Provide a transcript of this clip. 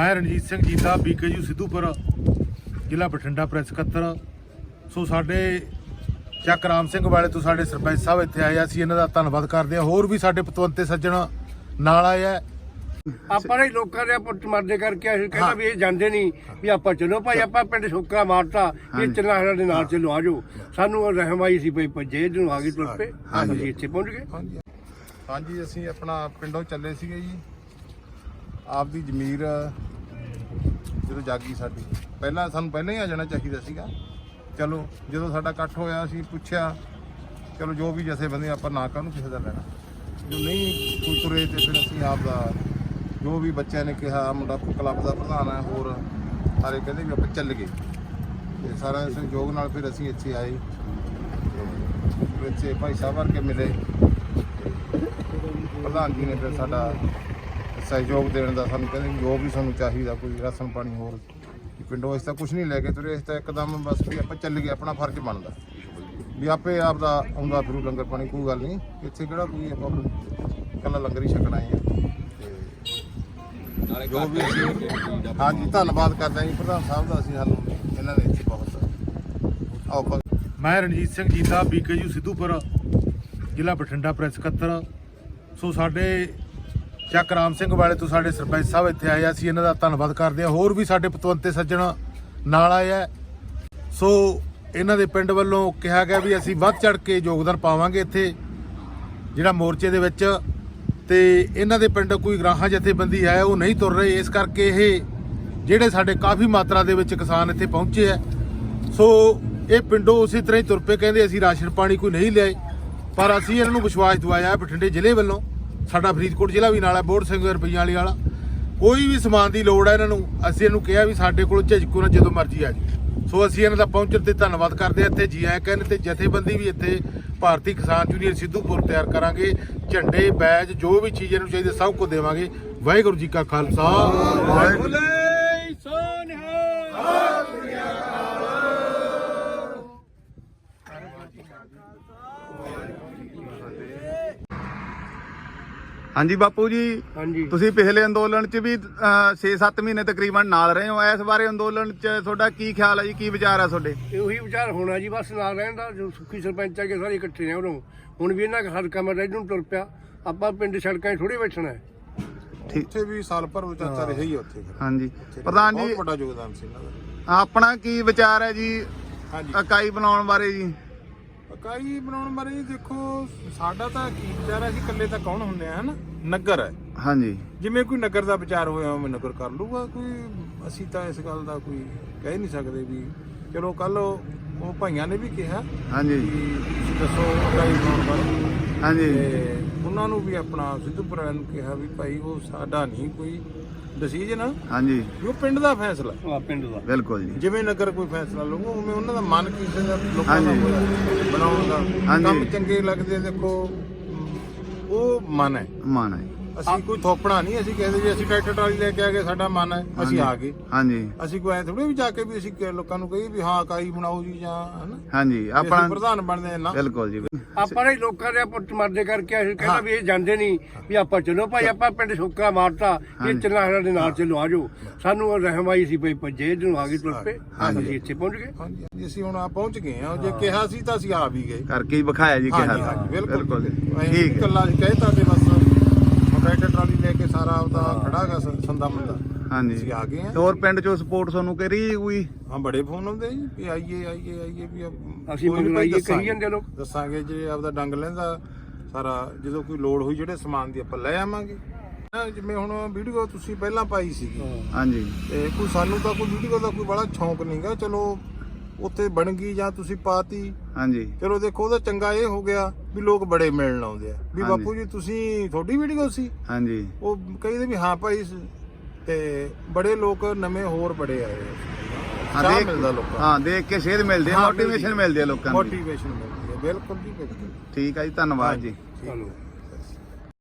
ਮੈਂ ਰਣਜੀਤ ਸਿੰਘ ਜੀਤਾ ਬੀਕੇਯੂ ਸਿੱਧੂਪੁਰ ਜ਼ਿਲ੍ਹਾ ਬਠਿੰਡਾ ਪ੍ਰੈਸ ਸਕੱਤਰ ਸੋ ਸਾਡੇ ਚੱਕ ਰਾਮ ਸਿੰਘ ਵਾਲੇ ਤੋਂ ਸਾਡੇ ਸਰਪੰਚ ਸਾਹਿਬ ਇੱਥੇ ਆਏ ਆ। ਅਸੀਂ ਇਹਨਾਂ ਦਾ ਧੰਨਵਾਦ ਕਰਦੇ ਹਾਂ ਹੋਰ ਵੀ ਸਾਡੇ ਪਤਵੰਤੇ ਸੱਜਣ ਨਾਲ ਆਏ ਆ। ਆਪਾਂ ਨੇ ਲੋਕਾਂ ਦੇ ਪੁੱਤ ਮਰਦੇ ਕਰਕੇ ਅਸੀਂ ਕਹਿੰਦਾ ਵੀ ਇਹ ਜਾਂਦੇ ਨਹੀਂ ਵੀ ਆਪਾਂ ਚਲੋ ਭਾਈ ਆਪਾਂ ਪਿੰਡ ਸੁੱਕਾ ਮਾਰਤਾ। ਇਹ ਚੱਲਣਾ ਸਾਡੇ ਨਾਲ ਚਲੋ ਆਜੋ ਸਾਨੂੰ ਰਹਿਮਾਈ ਸੀ ਪਈ ਭੱਜੇ ਜਦੋਂ ਆ ਗਏ ਤੁਰ ਪਏ। ਅਸੀਂ ਇੱਥੇ ਪਹੁੰਚ ਗਏ। ਹਾਂਜੀ। ਹਾਂਜੀ ਅਸੀਂ ਆਪਣਾ ਪਿੰਡੋਂ ਚੱਲੇ ਸੀਗੇ ਜੀ। ਆਪਦੀ ਜ਼ਮੀਰ ਜਦੋਂ ਜਾਗੀ ਸਾਡੀ। ਪਹਿਲਾਂ ਸਾਨੂੰ ਪਹਿਲਾਂ ਹੀ ਆ ਜਾਣਾ ਚਾਹੀਦਾ ਸੀਗਾ। ਚਲੋ, ਜਦੋਂ ਸਾਡਾ ਇਕੱਠ ਹੋਇਆ, ਅਸੀਂ ਪੁੱਛਿਆ, ਚਲੋ ਜੋ ਵੀ ਜਥੇਬੰਦੀ ਆਪਾਂ ਨਾ ਕਾਹਨੂੰ ਕਿਸੇ ਦਾ ਲੈਣਾ। ਜੋ ਨਹੀਂ ਕੋਈ ਤੁਰੇ ਤੇ ਫਿਰ ਅਸੀਂ ਆਪ ਦਾ, ਜੋ ਵੀ ਬੱਚਿਆਂ ਨੇ ਕਿਹਾ, ਮੁੰਡਾ ਕਲੱਬ ਦਾ ਪ੍ਰਧਾਨ ਹੈ ਹੋਰ ਸਾਰੇ ਕਹਿੰਦੇ ਵੀ ਆਪਾਂ ਚੱਲ ਗਏ। ਤੇ ਸਾਰਾ ਸਹਿਯੋਗ ਨਾਲ ਫਿਰ ਅਸੀਂ ਇੱਥੇ ਆਏ। ਵਿੱਚ ਭਾਈ ਸਾਹਿਬ ਵਰਗੇ ਮਿਲੇ। ਪ੍ਰਧਾਨ ਜੀ ਨੇ ਫਿਰ ਸਾਡਾ ਸਹਿਯੋਗ ਦੇਣ ਦਾ ਸਾਨੂੰ ਕਹਿੰਦੇ ਜੋ ਵੀ ਸਾਨੂੰ ਚਾਹੀਦਾ ਕੋਈ ਰਾਸ਼ਨ ਪਾਣੀ ਹੋਰ ਵੀ ਪਿੰਡੋਂ ਇਸ ਤਾਂ ਕੁਝ ਨਹੀਂ ਲੈ ਕੇ ਤੁਰੇ ਇਸ ਤਾਂ ਇੱਕਦਮ ਬਸ ਵੀ ਆਪਾਂ ਚੱਲ ਗਏ ਆਪਣਾ ਫਰਜ਼ ਬਣਦਾ। ਵੀ ਆਪੇ ਆਪ ਦਾ ਆਉਂਦਾ ਫਿਰੂ ਲੰਗਰ ਪਾਣੀ ਕੋਈ ਗੱਲ ਨਹੀਂ ਇੱਥੇ ਕਿਹੜਾ ਕੋਈ ਆਪਾਂ ਕੱਲਾ ਲੰਗਰ ਹੀ ਛਕਣਾ ਹੈ ਤੇ ਜੋ ਵੀ ਹਾਂਜੀ ਧੰਨਵਾਦ ਕਰਦੇ ਹਾਂ ਜੀ ਪ੍ਰਧਾਨ ਸਾਹਿਬ ਦਾ ਅਸੀਂ ਸਾਨੂੰ ਇਹਨਾਂ ਨੇ ਇੱਥੇ ਬਹੁਤ ਆਓ ਆਪਾਂ- ਮੈਂ ਰਣਜੀਤ ਸਿੰਘ ਜੀਤਾ ਬੀਕੇਯੂ ਸਿੱਧੂਪੁਰ ਜ਼ਿਲ੍ਹਾ ਬਠਿੰਡਾ ਪ੍ਰੈਸ ਸਕੱਤਰ ਸੋ ਸਾਡੇ ਚੱਕ ਰਾਮ ਸਿੰਘ ਵਾਲੇ ਤੋਂ ਸਾਡੇ ਸਰਪੰਚ ਸਾਹਿਬ ਇੱਥੇ ਆਏ ਅਸੀਂ ਇਹਨਾਂ ਦਾ ਧੰਨਵਾਦ ਕਰਦੇ ਹਾਂ ਹੋਰ ਵੀ ਸਾਡੇ ਪਤਵੰਤੇ ਸੱਜਣ ਨਾਲ ਆਏ ਆ। ਸੋ ਇਹਨਾਂ ਦੇ ਪਿੰਡ ਵੱਲੋਂ ਕਿਹਾ ਗਿਆ ਵੀ ਅਸੀਂ ਵੱਧ ਚੜ ਕੇ ਯੋਗਦਾਨ ਪਾਵਾਂਗੇ ਇੱਥੇ, ਜਿਹੜਾ ਮੋਰਚੇ ਦੇ ਵਿੱਚ। ਤੇ ਇਹਨਾਂ ਦੇ ਪਿੰਡ ਕੋਈ ਗ੍ਰਾਹਾਂ ਜਥੇਬੰਦੀ ਹੈ, ਉਹ ਨਹੀਂ ਤੁਰ ਰਹੇ। ਇਸ ਕਰਕੇ ਇਹ ਜਿਹੜੇ ਸਾਡੇ ਕਾਫੀ ਮਾਤਰਾ ਦੇ ਵਿੱਚ ਕਿਸਾਨ ਇੱਥੇ ਪਹੁੰਚੇ ਆ। ਸੋ ਇਹ ਪਿੰਡੋਂ ਉਸੇ ਤਰ੍ਹਾਂ ਹੀ ਤੁਰ ਪਏ। ਕਹਿੰਦੇ ਅਸੀਂ ਰਾਸ਼ਨ ਪਾਣੀ ਕੋਈ ਨਹੀਂ ਲਿਆਏ। ਪਰ ਅਸੀਂ ਇਹਨਾਂ ਨੂੰ ਵਿਸ਼ਵਾਸ ਦਿਵਾਇਆ ਬਠਿੰਡੇ ਜ਼ਿਲ੍ਹੇ ਵੱਲੋਂ ਸਾਡਾ ਫਰੀਦਕੋਟ ਜ਼ਿਲ੍ਹਾ ਵੀ ਨਾਲ ਹੈ ਬੋਰਡ ਸਿੰਘ ਰੁਪਈਆਂ ਵਾਲੀ ਵਾਲਾ। ਕੋਈ ਵੀ ਸਮਾਨ ਦੀ ਲੋੜ ਹੈ ਇਹਨਾਂ ਨੂੰ, ਅਸੀਂ ਇਹਨੂੰ ਕਿਹਾ ਵੀ ਸਾਡੇ ਕੋਲ ਝਿਜਕੋ ਨਾ ਜਦੋਂ ਮਰਜ਼ੀ ਆ ਜੀ ਸੋ ਅਸੀਂ ਇਹਨਾਂ ਦਾ ਪਹੁੰਚਣ ਤੇ ਧੰਨਵਾਦ ਕਰਦੇ ਹਾਂ। ਇੱਥੇ ਜੀ ਆਇਆਂ ਕਹਿੰਦੇ ਤੇ ਜਥੇਬੰਦੀ ਵੀ ਇੱਥੇ ਭਾਰਤੀ ਕਿਸਾਨ ਯੂਨੀਅਨ ਸਿੱਧੂਪੁਰ ਤਿਆਰ ਕਰਾਂਗੇ। ਝੰਡੇ, ਬੈਜ, ਜੋ ਵੀ ਚੀਜ਼ ਇਹਨੂੰ ਚਾਹੀਦੀ ਸਭ ਕੁਝ ਦੇਵਾਂਗੇ। ਵਾਹਿਗੁਰੂ ਜੀ ਕਾ ਖਾਲਸਾ। ਵਾਹਿਗੁਰੂ ਹਾਂਜੀ ਬਾਪੂ ਜੀ। ਹਾਂਜੀ। ਤੁਸੀਂ ਪਿਛਲੇ ਅੰਦੋਲਨ 'ਚ ਵੀ 6-7 ਮਹੀਨੇ ਤਕਰੀਬਨ ਨਾਲ ਰਹੇ ਹੋ। ਇਸ ਬਾਰੇ ਅੰਦੋਲਨ 'ਚ ਤੁਹਾਡਾ ਕੀ ਖਿਆਲ ਹੈ ਜੀ? ਕੀ ਵਿਚਾਰ ਹੈ ਤੁਹਾਡੇ? ਇਹ ਉਹੀ ਵਿਚਾਰ ਹੋਣਾ ਜੀ ਬਸ ਨਾਲ ਰਹਿਣ ਦਾ ਜੋ ਸੁੱਖੀ ਸਰਪੰਚ ਆ ਕੇ ਸਾਰੇ ਇਕੱਠੇ ਨੇ ਉਦੋਂ। ਹੁਣ ਵੀ ਇਹਨਾਂ ਦਾ ਹਰ ਕੰਮ ਰਹਿ ਨੂੰ ਤੁਰ ਪਿਆ। ਆਪਾਂ ਪਿੰਡ ਸੜਕਾਂ 'ਚ ਥੋੜੇ ਬੈਠਣਾ ਹੈ। ਠੀਕ। ਉੱਥੇ ਵੀ ਸਾਲ ਭਰ ਉਹ ਚਾਚਾ ਰਹੇ ਹੀ ਉੱਥੇ। ਹਾਂਜੀ। ਪ੍ਰਧਾਨ ਜੀ। ਬਹੁਤ ਵੱਡਾ ਯੋਗਦਾਨ ਸੀ ਇਹਨਾਂ ਦਾ। ਆਪਣਾ ਕੀ ਵਿਚਾਰ ਹੈ ਜੀ? ਹਾਂਜੀ। ਇਕਾਈ ਬਣਾਉਣ ਬਾਰੇ ਜੀ? ਇਕਾਈ ਬਣਾਉਣ ਬਾਰੇ ਦੇਖੋ ਸਾਡਾ ਤਾਂ ਕੀ ਵਿਚਾਰ ਹੈ ਅਸੀਂ ਇਕੱਲੇ ਤਾਂ ਕੌਣ ਹੁੰਦੇ ਆ ਹਨਾ? ਨਗਰ ਹੈ। ਹਾਂਜੀ। ਜਿਵੇਂ ਕੋਈ ਨਗਰ ਦਾ ਵਿਚਾਰ ਹੋਇਆ ਉਵੇਂ ਨਗਰ ਕਰ ਲੂਗਾ ਕੋਈ ਅਸੀਂ ਤਾਂ ਇਸ ਗੱਲ ਦਾ ਕੋਈ ਕਹਿ ਨਹੀਂ ਸਕਦੇ ਵੀ ਚਲੋ ਕੱਲ ਉਹ ਭਾਈਆਂ ਨੇ ਵੀ ਕਿਹਾ ਹਾਂਜੀ। ਵੀ ਤੁਸੀਂ ਦੱਸੋ ਇਕਾਈ ਬਣਾਉਣ ਬਾਰੇ। ਹਾਂਜੀ। ਤੇ ਉਹਨਾਂ ਨੂੰ ਵੀ ਆਪਣਾ ਸਿੱਧੂਪੁਰ ਨੂੰ ਕਿਹਾ ਵੀ ਭਾਈ ਉਹ ਸਾਡਾ ਨਹੀਂ ਕੋਈ ਡਿਸੀਜਨ ਹਾਂਜੀ। ਵੀ ਉਹ ਪਿੰਡ ਦਾ ਫੈਸਲਾ। ਆ ਪਿੰਡ ਦਾ। ਬਿਲਕੁਲ ਜੀ। ਜਿਵੇਂ ਨਗਰ ਕੋਈ ਫੈਸਲਾ ਲਊਗਾ ਉਵੇਂ ਉਹਨਾਂ ਦਾ ਮਨ ਕਿਸੇ ਦਾ ਲੋਕਾਂ ਦਾ ਹਾਂਜੀ। ਹੋਇਆ ਬਣਾਉਣ ਦਾ। ਹਾਂਜੀ। ਕੰਮ ਚੰਗੇ ਲੱਗਦੇ ਦੇਖੋ ਉਹ ਮਨ ਹੈ। ਮਾਨ ਹੈ। ਅਸੀਂ ਕੋਈ ਥੋਪਣਾ ਨਹੀਂ ਅਸੀਂ ਕਹਿੰਦੇ ਵੀ ਅਸੀਂ ਟਰੈਕਟਰ ਟਰਾਲੀ ਲੈ ਕੇ ਆ ਗਏ ਸਾਡਾ ਮਨ ਹੈ ਅਸੀਂ ਆ ਗਏ। ਹਾਂਜੀ। ਅਸੀਂ ਕੋਈ ਐ ਥੋੜੀ ਵੀ ਜਾ ਕੇ ਵੀ ਅਸੀਂ ਲੋਕਾਂ ਨੂੰ ਕਹੀਏ ਵੀ ਹਾਂ ਇਕਾਈ ਬਣਾਓ ਜੀ ਜਾਂ ਹਨਾ? ਹਾਂਜੀ ਆਪਣਾ ਪ੍ਰਧਾਨ ਬਣਦੇ ਨਾ। ਬਿਲਕੁਲ ਜੀ। ਆਪਾਂ ਨੇ ਲੋਕਾਂ ਦੇ ਪੁੱਤ ਮਰਦੇ ਕਰਕੇ ਅਸੀਂ ਕਹਿੰਦਾ ਵੀ ਇਹ ਜਾਂਦੇ ਨਹੀਂ ਵੀ ਆਪਾਂ ਚਲੋ ਭਾਈ ਆਪਾਂ ਪਿੰਡ ਸੁੱਕਾ ਮਾਰਤਾ ਇਹ ਚੱਲਣਾ ਸਾਡੇ ਨਾਲ ਚਲੋ ਆਜੋ ਸਾਨੂੰ ਰਹਿਮਾਈ ਸੀ ਪਈ ਭੱਜੇ ਜਦੋਂ ਆ ਗਏ ਤੁਰ ਪਏ। ਅਸੀਂ ਇੱਥੇ ਪਹੁੰਚ ਗਏ। ਹਾਂਜੀ ਅਸੀਂ ਹੁਣ ਆ ਪਹੁੰਚ ਗਏ ਆ ਜੇ ਕਿਹਾ ਸੀ ਤਾਂ ਅਸੀਂ ਆ ਵੀ ਗਏ। ਕਰਕੇ ਹੀ ਵਿਖਾਇਆ ਜੀ ਕਿਹਾ ਬਿਲਕੁਲ ਠੀਕ ਅਸੀਂ ਕਹਿਤਾ ਤੇ ਬਸ ਟਰੈਕਟਰ ਟਰਾਲੀ ਲੈ ਕੇ ਸਾਰਾ ਉਹਦਾ ਖੜਾ ਗਾ ਸ- ਸੰਦਾ ਮੰਦਾ ਹਾਂਜੀ। ਅਸੀਂ ਆ ਗਏ ਆ? ਹੋਰ ਪਿੰਡ ਚੋਂ ਸਪੋਰਟ ਤੁਹਾਨੂੰ ਕਰੀ ਕੋਈ? ਹਾਂ ਬੜੇ ਫੋਨ ਆਉਂਦੇ ਜੀ ਵੀ ਆਈਏ ਆਈਏ ਆਈਏ ਵੀ ਆ- ਅਸੀਂ ਕੋਈ ਨੀ ਭਾਈ ਮੰਗਵਾਈਏ ਕਹੀ ਦੱਸਾਂਗੇ। ਜਾਂਦੇ ਲੋਕ। ਦੱਸਾਂਗੇ ਜੇ ਆਪਦਾ ਡੰਗ ਲੈਂਦਾ ਸਾਰਾ ਜਦੋਂ ਕੋਈ ਲੋੜ ਹੋਈ ਜਿਹੜੇ ਸਮਾਨ ਦੀ ਆਪਾਂ ਲੈ ਆਵਾਂਗੇ। ਨਾ, ਜਿਵੇਂ ਹੁਣ ਵੀਡੀਓ ਤੁਸੀਂ ਪਹਿਲਾਂ ਪਾਈ ਸੀਗੀ। ਹਾਂਜੀ। ਤੇ ਕੋਈ ਸਾਨੂੰ ਤਾਂ ਕੋਈ ਵੀਡੀਓ ਦਾ ਕੋਈ ਬੜਾ ਸ਼ੌਂਕ ਨਹੀਂਗਾ ਚਲੋ ਉੱਥੇ ਬਣ ਗਈ ਜਾਂ ਤੁਸੀਂ ਪਾਤੀ। ਹਾਂਜੀ। ਚਲੋ ਦੇਖੋ ਉਹਦਾ ਚੰਗਾ ਇਹ ਹੋ ਗਿਆ। ਵੀ ਲੋਕ ਬੜੇ ਮਿਲਣ ਆਉਂਦੇ ਆ। ਵੀ ਹਾਂਜੀ। ਬਾਪੂ ਜੀ ਤੁਸੀਂ ਤੁਹਾਡੀ ਵੀਡੀਓ ਸੀ। ਹਾਂਜੀ। ਉਹ ਕਹਿੰਦੇ ਵੀ ਹਾਂ ਭਾਈ ਸ- ਤੇ ਬੜੇ ਲੋਕ ਨਵੇਂ ਹੋਰ ਬੜੇ ਆਏ। ਹਾਂ, ਦੇਖ- ਮਿਲਦਾ ਲੋਕਾਂ ਹਾਂ ਦੇਖ ਕੇ ਸੇਧ ਮਿਲਦੀ ਹੈ ਮੋਟੀਵੇਸ਼ਨ ਮਿਲਦੀ ਹੈ। ਲੋਕਾਂ ਨੂੰ ਮੋਟੀਵੇਸ਼ਨ ਮਿਲਦੀ ਹੈ ਬਿਲਕੁਲ ਜੀ ਬਿਲਕੁਲ। ਠੀਕ ਹੈ ਜੀ ਧੰਨਵਾਦ ਜੀ। ਚਲੋ